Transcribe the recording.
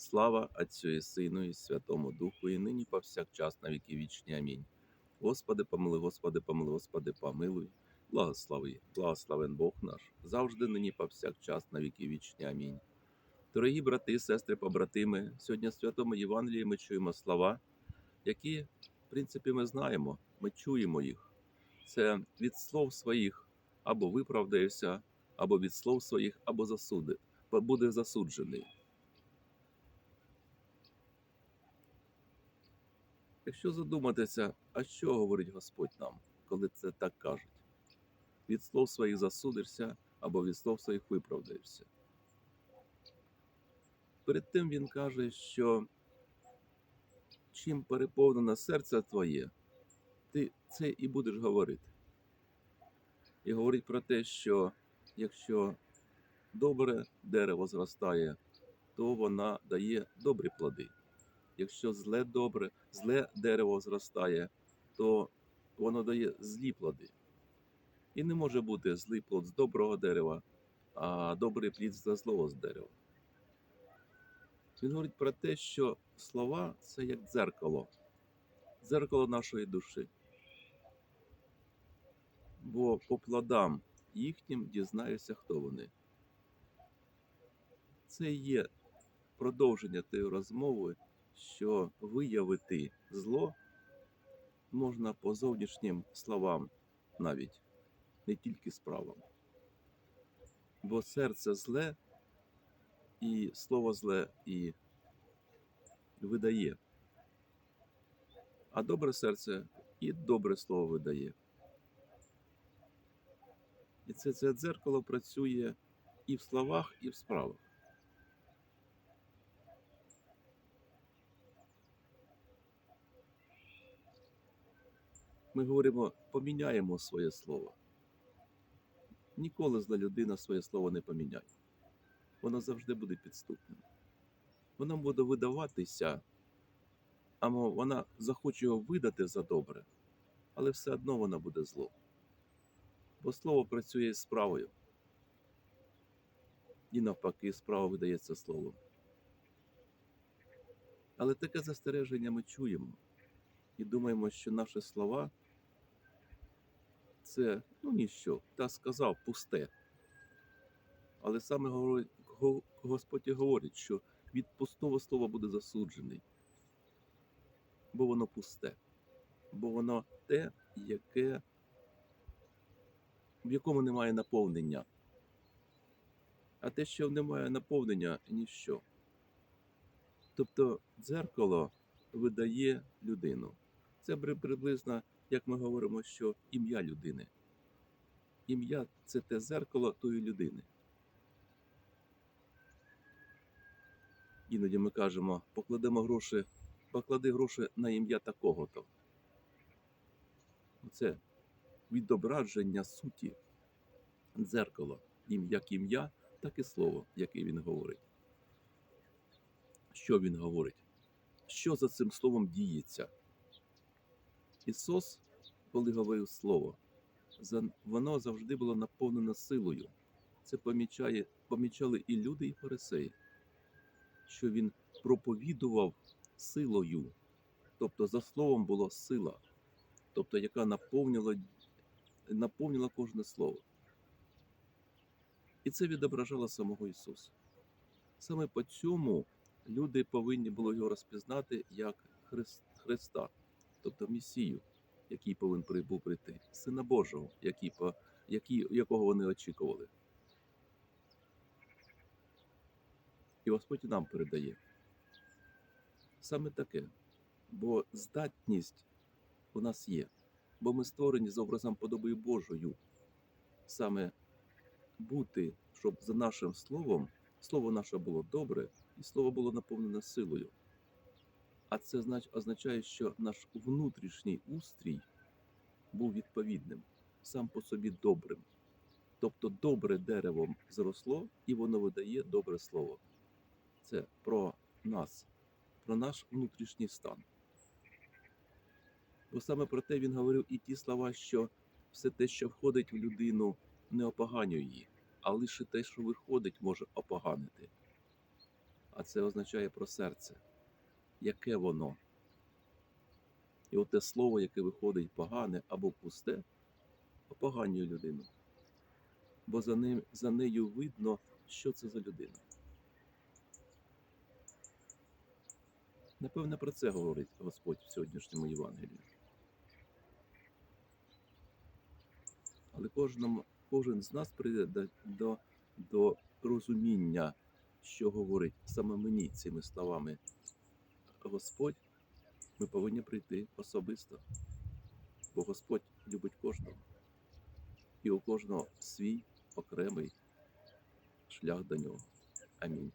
Слава Отцю і Сину, і Святому Духу, і нині повсякчас на віки вічні. Амінь. Господи, помилуй, Господи, помилуй, Господи, помилуй. Благослови, благословен Бог наш, завжди нині повсякчас на віки вічні. Амінь. Дорогі брати, сестри, побратими, сьогодні в Святому Євангелії ми чуємо слова, які, в принципі, ми знаємо, ми чуємо їх. Це від слов своїх або виправдаєшся, або від слов своїх, або засуди, буде засуджений. Якщо задуматися, а що говорить Господь нам, коли це так кажуть? Від слов своїх засудишся або від слов своїх виправдаєшся. Перед тим він каже, що чим переповнене серце твоє, ти це і будеш говорити. І говорить про те, що якщо добре дерево зростає, то вона дає добрі плоди. Якщо зле добре, зле дерево зростає, то воно дає злі плоди. І не може бути злий плод з доброго дерева, а добрий плід з злого з дерева. Він говорить про те, що слова це як дзеркало, дзеркало нашої душі. Бо по плодам їхнім дізнаюся, хто вони. Це є продовження тієї розмови, що виявити зло можна по зовнішнім словам навіть, не тільки справам. Бо серце зле і слово зле і видає. А добре серце і добре слово видає. І це, це дзеркало працює і в словах, і в справах. Ми говоримо, поміняємо своє слово. Ніколи зла людина своє слово не поміняє. Воно завжди буде підступним. Воно буде видаватися, або вона захоче його видати за добре, але все одно вона буде зло. Бо слово працює з справою. І навпаки, справа видається словом. Але таке застереження ми чуємо і думаємо, що наші слова це ну ніщо, та сказав пусте. Але саме Господь і говорить, що від пустого слова буде засуджений, бо воно пусте, бо воно те, яке, в якому немає наповнення. А те, що немає наповнення, ніщо. Тобто дзеркало видає людину. Це при- приблизно, як ми говоримо, що ім'я людини. Ім'я це те зеркало тої людини. Іноді ми кажемо, покладемо гроші, поклади гроші на ім'я такого-то. Це відображення суті, дзеркало, як ім'я, так і слово, яке він говорить. Що він говорить? Що за цим словом діється? Ісус, коли говорив Слово, воно завжди було наповнено силою. Це помічає, помічали і люди, і фарисеї, що він проповідував силою, тобто за словом була сила, тобто яка наповнила, наповнила кожне слово. І це відображало самого Ісуса. Саме по цьому люди повинні були його розпізнати як Христа, тобто Месію, який повинен при- був прийти, Сина Божого, який, який, якого вони очікували. І Господь нам передає. Саме таке. Бо здатність у нас є, бо ми створені за образом подобою Божою. Саме бути, щоб за нашим словом, слово наше було добре, і слово було наповнене силою. А це означає, що наш внутрішній устрій був відповідним, сам по собі добрим. Тобто добре дерево зросло і воно видає добре слово. Це про нас, про наш внутрішній стан. Бо саме про те він говорив і ті слова, що все те, що входить в людину, не опоганює її, а лише те, що виходить, може опоганити. А це означає про серце, яке воно. І от те слово, яке виходить погане або пусте, опоганює людину. Бо за, ним, за нею видно, що це за людина. Напевне, про це говорить Господь в сьогоднішньому Євангелії. Але кожному, кожен з нас прийде до, до, до розуміння, що говорить саме мені цими словами Господь, ми повинні прийти особисто. Бо Господь любить кожного. І у кожного свій окремий шлях до нього. Амінь.